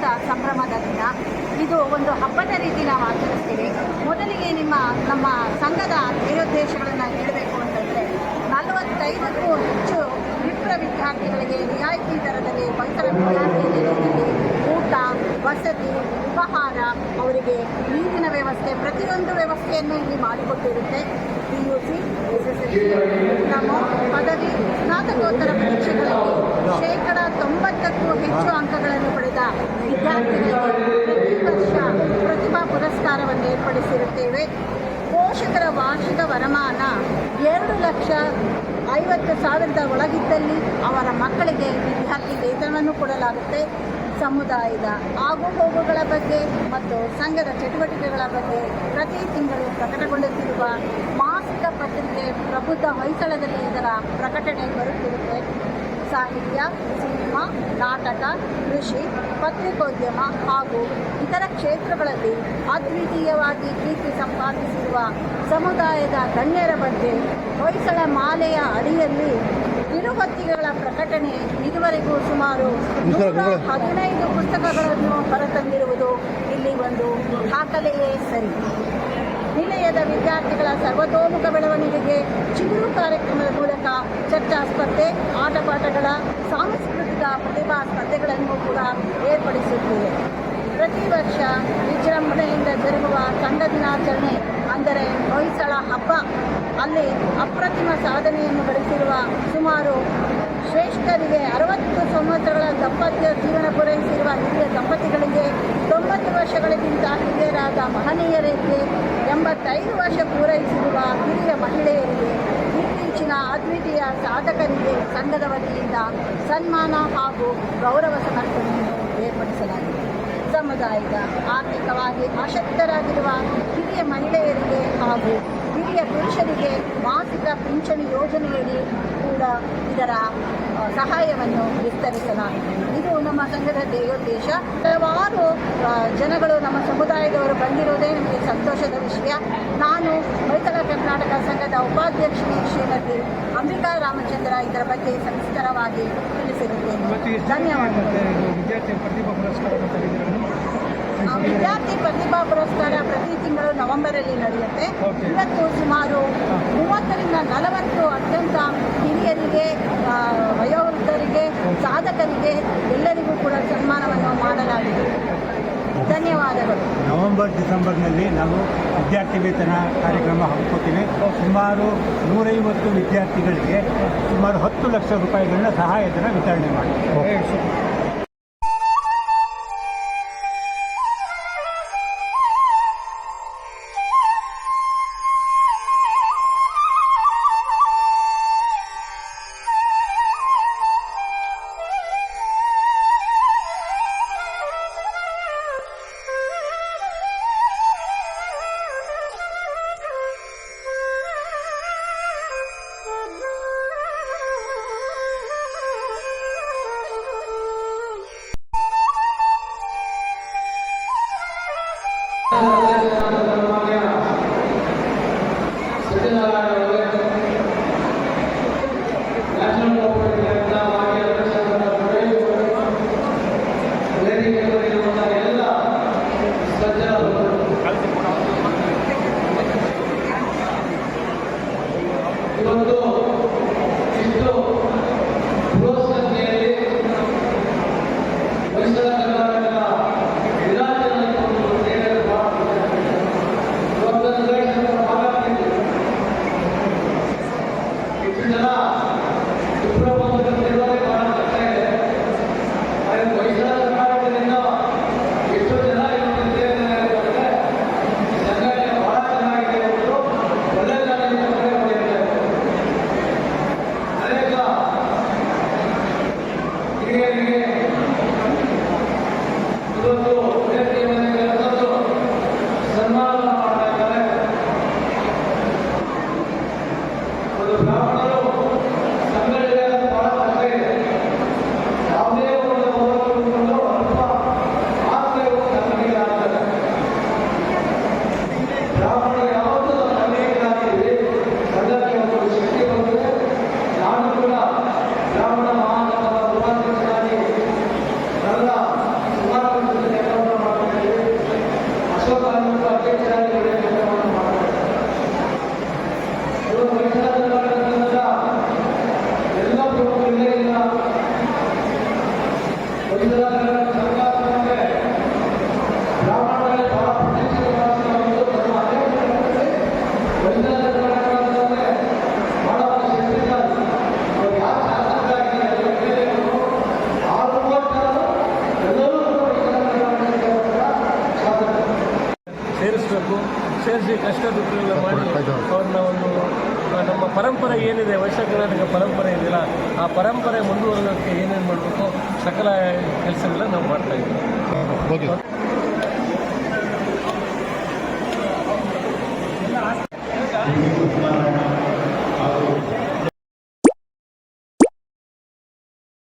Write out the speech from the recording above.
ದಿನಾಚರಣೆಯ ಸಂಭ್ರಮದ ದಿನ. ಇದು ಒಂದು ಹಬ್ಬದ ರೀತಿ ನಾವು ಆಚರಿಸ್ತೀವಿ. ಮೊದಲಿಗೆ ನಿಮ್ಮ, ನಮ್ಮ ಸಂಘದ ಧ್ಯೇಯೋದ್ದೇಶಗಳನ್ನು ಹೇಳಬೇಕು ಅಂತಂದರೆ, ನಲವತ್ತೈದಕ್ಕೂ ಹೆಚ್ಚು ವಿಪ್ರ ವಿದ್ಯಾರ್ಥಿಗಳಿಗೆ ರಿಯಾಯಿತಿ ದರದಲ್ಲಿ ಪರಿಸರ ವಿದ್ಯಾರ್ಥಿನಿಲಯದಲ್ಲಿ ಊಟ, ವಸತಿ, ಉಪಹಾರ ಅವರಿಗೆ ನೀರಿನ ವ್ಯವಸ್ಥೆ, ಪ್ರತಿಯೊಂದು ವ್ಯವಸ್ಥೆಯನ್ನು ಇಲ್ಲಿ ಮಾಡಿಕೊಟ್ಟಿರುತ್ತೆ. P U C S S L ಪ್ರತಿ ವರ್ಷ ಪ್ರತಿಭಾ ಪುರಸ್ಕಾರವನ್ನು ಏರ್ಪಡಿಸಿರುತ್ತೇವೆ. ಪೋಷಕರ ವಾರ್ಷಿಕ ವರಮಾನ ಎರಡು ಲಕ್ಷ ಐವತ್ತು ಸಾವಿರದ ಒಳಗಿದ್ದಲ್ಲಿ ಅವರ ಮಕ್ಕಳಿಗೆ ವಿದ್ಯಾರ್ಥಿ ವೇತನವನ್ನು ಕೊಡಲಾಗುತ್ತೆ ಸಮುದಾಯದ ಆಗುಹೋಗುಗಳ ಬಗ್ಗೆ ಮತ್ತು ಸಂಘದ ಚಟುವಟಿಕೆಗಳ ಬಗ್ಗೆ ಪ್ರತಿ ತಿಂಗಳು ಪ್ರಕಟಗೊಳ್ಳುತ್ತಿರುವ ಮಾಸಿಕ ಪತ್ರಿಕೆ ಪ್ರಬುದ್ಧ ಹೊಯ್ಸಳದಲ್ಲಿ ಇದರ ಪ್ರಕಟಣೆ ಬರುತ್ತಿರುತ್ತೆ. ಸಾಹಿತ್ಯ ಸಿನಿಮಾ ನಾಟಕ ಕೃಷಿ ಪತ್ರಿಕೋದ್ಯಮ ಹಾಗೂ ಇತರ ಕ್ಷೇತ್ರಗಳಲ್ಲಿ ಅದ್ವಿತೀಯವಾಗಿ ಕೀರ್ತಿ ಸಂಪಾದಿಸಿರುವ ಸಮುದಾಯದ ಗಣ್ಯರ ಬಗ್ಗೆ ಹೊಯ್ಸಳ ಮಾಲೆಯ ಅಡಿಯಲ್ಲಿ ತಿರುಪತಿಗಳ ಪ್ರಕಟಣೆ ಇದುವರೆಗೂ ಸುಮಾರು ನೂರ ಹದಿನೈದು ಪುಸ್ತಕಗಳನ್ನು ಹೊರತಂದಿರುವುದು ಇಲ್ಲಿ ಒಂದು ದಾಖಲೆಯೇ ಸರಿ. ನಿಲಯದ ವಿದ್ಯಾರ್ಥಿಗಳ ಸರ್ವತೋಮುಖ ಬೆಳವಣಿಗೆಗೆ ಚಿಗುರು ಕಾರ್ಯಕ್ರಮದ ಮೂಲಕ ಚರ್ಚಾ ಸ್ಪರ್ಧೆ, ಆಟಪಾಠಗಳ, ಸಾಂಸ್ಕೃತಿಕ ಪ್ರತಿಭಾ ಸ್ಪರ್ಧೆಗಳನ್ನು ಕೂಡ ಏರ್ಪಡಿಸುತ್ತೇವೆ. ಪ್ರತಿ ವರ್ಷ ವಿಜೃಂಭಣೆಯಿಂದ ಜರುಗುವ ತಂಡ ದಿನಾಚರಣೆ ಅಂದರೆ ಹೊಯ್ಸಳ ಹಬ್ಬ, ಅಲ್ಲಿ ಅಪ್ರತಿಮ ಸಾಧನೆಯನ್ನು ಗಳಿಸಿರುವ ಸುಮಾರು ಶ್ರೇಷ್ಠರಿಗೆ ಅರವತ್ತು ಸಂವತ್ಸರಗಳ ದಂಪತಿಯ ಜೀವನ ಪೂರೈಸಿರುವ ಹಿರಿಯ ದಂಪತಿಗಳಿಗೆ ತೊಂಬತ್ತು ವರ್ಷಗಳಿಗಿಂತ ಹಿರಿಯರಾದ ಮಹನೀಯರಿಗೆ ಎಂಬತ್ತೈದು ವರ್ಷ ಪೂರೈಸಿರುವ ಹಿರಿಯ ಮಹಿಳೆಯರಿಗೆ ಇತ್ತೀಚಿನ ಅದ್ವಿತೀಯ ಸಾಧಕರಿಗೆ ಸಂಘದ ವತಿಯಿಂದ ಸನ್ಮಾನ ಹಾಗೂ ಗೌರವ ಸಮರ್ಪಣೆಯನ್ನು ಏರ್ಪಡಿಸಲಾಗಿದೆ. ಸಮುದಾಯದ ಆರ್ಥಿಕವಾಗಿ ಆಸಕ್ತರಾಗಿರುವ ಹಿರಿಯ ಮಹಿಳೆಯರಿಗೆ ಹಾಗೂ ಹಿರಿಯ ಪುರುಷರಿಗೆ ಮಾಸಿಕ ಪಿಂಚಣಿ ಯೋಜನೆಯಡಿ ಕೂಡ ಇದರ ಸಹಾಯವನ್ನು ವಿಸ್ತರಿಸಲಾಗಿದೆ. ಇದು ನಮ್ಮ ಸಂಘದ ದೇವೋದ್ದೇಶ ಹಲವಾರು ಜನಗಳು ನಮ್ಮ ಸಮುದಾಯದವರು ಬಂದಿರುವುದೇ ನಮಗೆ ಸಂತೋಷದ ವಿಷಯ. ನಾನು ಮೈತ್ರ ಕರ್ನಾಟಕ ಸಂಘದ ಉಪಾಧ್ಯಕ್ಷಿ ಶ್ರೀಮತಿ ಅಂಬಿಕಾ ರಾಮಚಂದ್ರ ಇದರ ಬಗ್ಗೆ ಸವಿಸ್ತರವಾಗಿ ತಿಳಿಸಿರುತ್ತೇನೆ. ಧನ್ಯವಾದಗಳು. ವಿದ್ಯಾರ್ಥಿ ಪ್ರತಿಭಾ ಪುರಸ್ಕಾರ ಪ್ರತಿ ತಿಂಗಳು ನವೆಂಬರಲ್ಲಿ ನಡೆಯುತ್ತೆ. ಇವತ್ತು ಸುಮಾರು ಮೂವತ್ತರಿಂದ ನಲವತ್ತು ಅತ್ಯಂತ ಹಿರಿಯರಿಗೆ ವಯೋವೃದ್ಧರಿಗೆ ಸಾಧಕರಿಗೆ ಎಲ್ಲರಿಗೂ ಕೂಡ ಸನ್ಮಾನವನ್ನು ಮಾಡಲಾಗಿದೆ. ಧನ್ಯವಾದಗಳು. ನವೆಂಬರ್ ಡಿಸೆಂಬರ್ನಲ್ಲಿ ನಾವು ವಿದ್ಯಾರ್ಥಿ ವೇತನ ಕಾರ್ಯಕ್ರಮ ಹಮ್ಮಿಕೊಳ್ತೀವಿ. ಸುಮಾರು ನೂರೈವತ್ತು ವಿದ್ಯಾರ್ಥಿಗಳಿಗೆ ಸುಮಾರು ಹತ್ತು ಲಕ್ಷ ರೂಪಾಯಿಗಳನ್ನ ಸಹಾಯಧನ ವಿತರಣೆ ಮಾಡ್ತೀವಿ. ಹೊಯ್ಸಳ রবীন্দ্রনাথ ಮಾಡಬೇಕು ಸೇರಿಸಿ ಕಷ್ಟ ದುಃಖಗಳನ್ನ ಮಾಡಿ ಅವ್ರನ್ನ ಒಂದು ನಮ್ಮ ಪರಂಪರೆ ಏನಿದೆ ವೈಶ್ಯ ಕರ್ನಾಟಕ ಪರಂಪರೆ ಇದೆಯಲ್ಲ ಆ ಪರಂಪರೆ ಮುಂದುವರೆದಕ್ಕೆ ಏನೇನು ಮಾಡಬೇಕು ಸಕಲ ಕೆಲಸಗಳನ್ನ ನಾವು ಮಾಡ್ತಾ ಇದ್ದೀವಿ.